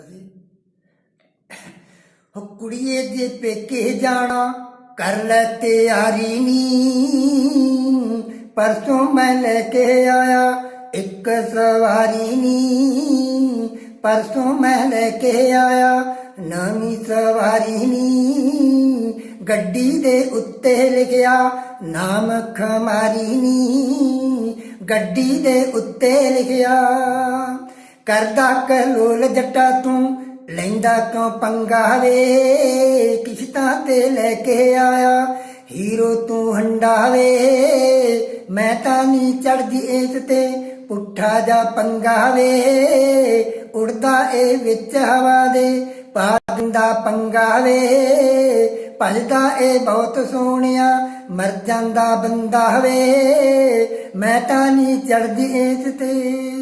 ਅਸੀਂ ਹੋ ਕੁੜੀਏ ਜੇ ਪੇਕੇ ਜਾਣਾ, ਕਰ ਲੈ ਤਿਆਰੀ ਨੀ। ਪਰਸੋਂ ਮੈਂ ਲੈ ਕੇ ਆਇਆ, ਇੱਕ ਸਵਾਰੀ ਨੀ। ਪਰਸੋਂ ਮੈਂ ਲੈ ਕੇ ਆਇਆ, ਨਵੀਂ ਸਵਾਰੀ ਨੀ। ਗੱਡੀ ਦੇ ਉੱਤੇ ਲਿਖਿਆ, ਨਾਮ ਖਮਾਰੀ ਨੀ। ਗੱਡੀ ਦੇ ਉੱਤੇ ਲਿਖਿਆ। ਕਰਦਾ ਕਲੋਲ ਜੱਟਾ ਤੂੰ, ਲੈਂਦਾ ਕਿਉਂ ਪੰਗਾ ਵੇ ਕਿਸ਼ਤਾਂ ਤੇ ਲੈ ਕੇ ਆਇਆ, ਹੀਰੋ ਤੂੰ ਹੰਡਾ ਵੇ ਮੈਂ ਤਾਂ ਨਹੀਂ ਚੜਦੀ ਇਸ ਤੇ, ਪੁੱਠਾ ਜਾ ਪੰਗਾ ਵੇ ਉੜਦਾ ਏ ਵਿੱਚ ਹਵਾ ਦੇ, ਪਾ ਦਿੰਦਾ ਪੰਗਾ ਵੇ ਭਜਦਾ ਏ ਬਹੁਤ ਸੋਹਣਿਆ, ਮਰ ਜਾਂਦਾ ਬੰਦਾ ਵੇ ਮੈਂ ਤਾਂ ਨਹੀਂ ਚੜਦੀ ਇਸ ਤੇ।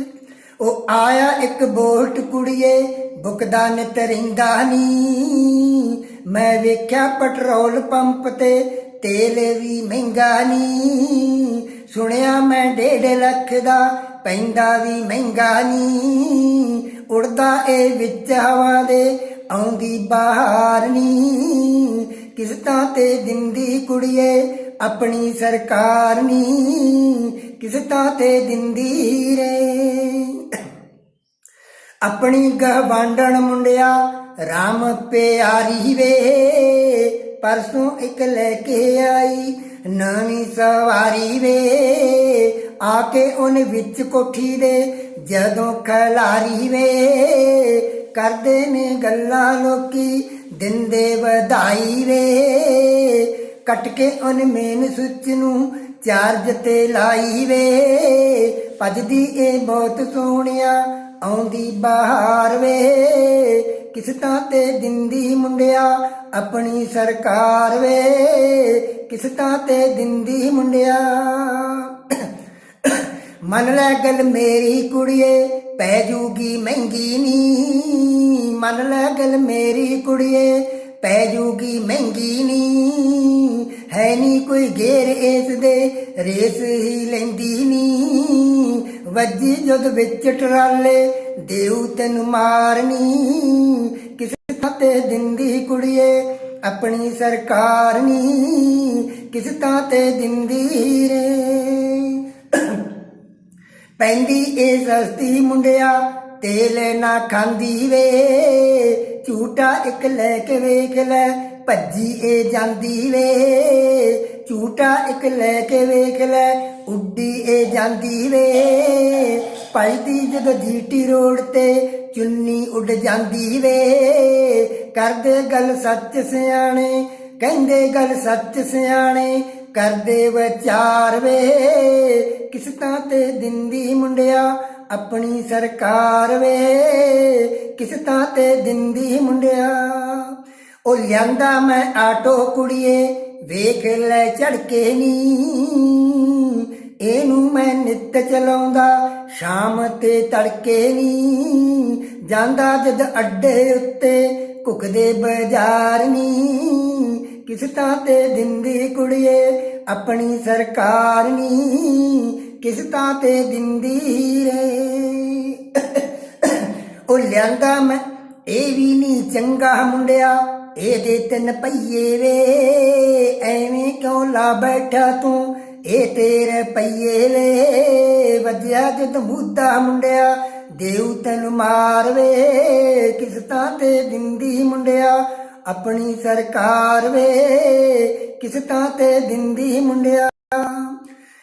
ਉਹ ਆਇਆ ਇੱਕ ਬੋਲਟ ਕੁੜੀਏ, ਬੁਕਦਾ ਨਿਤ ਰਹਿੰਦਾ ਨੀ। ਮੈਂ ਵੇਖਿਆ ਪੈਟਰੋਲ ਪੰਪ ਤੇ ਤੇਲ ਵੀ ਮਹਿੰਗਾ ਨੀ। ਸੁਣਿਆ ਮੈਂ ਡੇਢ ਲੱਖ ਦਾ, ਪੈਂਦਾ ਵੀ ਮਹਿੰਗਾ ਨੀ। ਉੜਦਾ ਏ ਵਿੱਚ ਹਵਾ ਦੇ, ਆਉਂਦੀ ਬਾਹਰ ਨੀ। ਕਿਸ਼ਤਾਂ ਤੇ ਦਿੰਦੀ ਕੁੜੀਏ, ਆਪਣੀ ਸਰਕਾਰ ਨੀ। ਕਿਸ਼ਤਾਂ ਤੇ ਦਿੰਦੀ ਰੇ। ਆਪਣੀ ਗਵਾਂਡਣ ਮੁੰਡਿਆ RAM ਪਿਆਰੀ ਵੇ। ਪਰਸੋਂ ਇੱਕ ਲੈ ਕੇ ਆਈ, ਨਵੀਂ ਸਵਾਰੀ ਵੇ। ਆ ਕੇ ਉਹਨੇ ਵਿੱਚ ਕੋਠੀ ਦੇ, ਜਦੋਂ ਖਲਾਰੀ ਵੇ। ਕਰਦੇ ਨੇ ਗੱਲਾਂ ਲੋਕੀ ਦਿੰਦੇ ਵਧਾਈ ਵੇ। ਕੱਟ ਕੇ ਉਹਨੇ ਮੇਨ ਸੁੱਚ ਨੂੰ ਚਾਰਜ ਤੇ ਲਾਈ ਵੇ। ਭਜਦੀ ਏ ਬਹੁਤ ਸੋਹਣਿਆ ਆਉਂਦੀ ਬਾਹਰ ਵੇ। ਕਿਸ਼ਤਾਂ ਤੇ ਦਿੰਦੀ ਮੁੰਡਿਆ ਆਪਣੀ ਸਰਕਾਰ ਵੇ। ਕਿਸ਼ਤਾਂ ਤੇ ਦਿੰਦੀ ਮੁੰਡਿਆ। ਮੰਨ ਲੈ ਗੱਲ ਮੇਰੀ ਕੁੜੀਏ, ਪੈ ਜੂਗੀ ਮਹਿੰਗੀ ਨੀ ਮੰਨ ਲੈ ਗੱਲ ਮੇਰੀ ਕੁੜੀਏ, ਪੈ ਜੂਗੀ ਮਹਿੰਗੀ ਨੀ ਹੈ ਨਹੀਂ ਕੋਈ ਗੇਰ ਇਸ ਦੇ, ਰੇਸ ਹੀ ਲੈਂਦੀ ਨੀ ਵੱਜੀ ਜਦ ਵਿੱਚ ਟਰਾਲੇ ਦੇਉ ਤੈਨੂੰ ਮਾਰਨੀ। ਕਿਸੇ ਤੇ ਦਿੰਦੀ ਕੁੜੀਏ, ਆਪਣੀ ਸਰਕਾਰ ਨੀ। ਕਿਸ ਤੇ ਦਿੰਦੀ ਰੇ। ਪੈਂਦੀ ਏ ਸਸਤੀ ਮੁੰਡਿਆ, ਤੇਲ ਨਾ ਖਾਂਦੀ ਵੇ। ਝੂਟਾ ਇੱਕ ਲੈ ਕੇ ਵੇਖ ਲੈ, ਭੱਜੀ ਏ ਜਾਂਦੀ ਵੇ। ਬੂਟਾ ਇੱਕ ਲੈ ਕੇ ਵੇਖ ਲੈ, ਉੱਡੀ ਏ ਜਾਂਦੀ ਵੇ। ਭਜਦੀ ਜਦੋਂ ਜੀਟੀ ਰੋਡ ਤੇ, ਚੁੰਨੀ ਉੱਡ ਜਾਂਦੀ ਵੇ। ਕਰਦੇ ਗੱਲ ਸੱਚ ਸਿਆਣੇ, ਕਹਿੰਦੇ ਗੱਲ ਸੱਚ ਸਿਆਣੇ, ਕਰਦੇ ਵਿਚਾਰ ਵੇ। ਕਿਸ਼ਤਾਂ ਤੇ ਦਿੰਦੀ ਮੁੰਡਿਆ ਆਪਣੀ ਸਰਕਾਰ ਵੇ। ਕਿਸ਼ਤਾਂ ਤੇ ਦਿੰਦੀ ਮੁੰਡਿਆ, ਉਹ ਲਿਆਂਦਾ ਮੈਂ ਆਟੋ ਕੁੜੀਏ ਵੇਖ ਲੈ ਝੜ ਕੇ ਨੀ। ਇਹਨੂੰ ਮੈਂ ਨਿੱਤ ਚਲਾਉਂਦਾ, ਸ਼ਾਮ ਤੇ ਤੜਕੇ ਨੀ। ਜਾਂਦਾ ਜਦ ਅੱਡੇ ਉੱਤੇ ਕੁਕਦੇ ਬਾਜ਼ਾਰ ਨੀ। ਕਿਸ਼ਤਾਂ ਤੇ ਦਿੰਦੀ ਕੁੜੀਏ ਆਪਣੀ ਸਰਕਾਰ ਨੀ। ਕਿਸ਼ਤਾਂ ਤੇ ਦਿੰਦੀ ਰੇ। ਉਹ ਲਿਆਂਦਾ ਮੈਂ, ਇਹ ਵੀ ਨਹੀਂ ਚੰਗਾ ਮੁੰਡਿਆ। ਇਹਦੇ ਤਿੰਨ ਪਈਏ ਵੇ, ਐਵੇਂ ਕਿਉਂ ਲਾ ਬੈਠਾ ਤੂੰ? ਇਹ ਤੇਰੇ ਪਈਏ ਵੇ, ਵੱਜਿਆ ਜਦ ਮੁੱਦਾ ਮੁੰਡਿਆ ਦੇਉ ਤੈਨੂੰ ਮਾਰ ਵੇ, ਕਿਸ਼ਤਾਂ ਤੇ ਦਿੰਦੀ ਮੁੰਡਿਆ, ਆਪਣੀ ਸਰਕਾਰ ਵੇ, ਕਿਸ਼ਤਾਂ ਤੇ ਦਿੰਦੀ ਮੁੰਡਿਆ।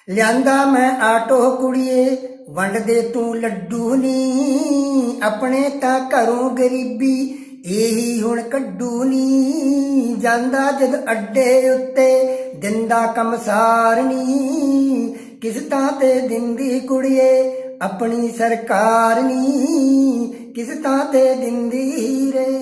ਲਿਆਂਦਾ ਮੈਂ ਆਟੋ ਕੁੜੀਏ, ਵੰਡਦੇ ਤੂੰ ਲੱਡੂ ਨੀ, ਆਪਣੇ ਤਾਂ ਘਰੋਂ ਗਰੀਬੀ ਇਹੀ ਹੁਣ ਕੱਢੂ ਨੀ। ਜਾਂਦਾ ਜਦ ਅੱਡੇ ਉੱਤੇ, ਦਿੰਦਾ ਕੰਮ ਸਾਰਨੀ ਕਿਸ਼ਤਾਂ ਤੇ ਦਿੰਦੀ ਕੁੜੀਏ, ਆਪਣੀ ਸਰਕਾਰ ਨੀ। ਕਿਸ਼ਤਾਂ ਤੇ ਦਿੰਦੀ ਰੇ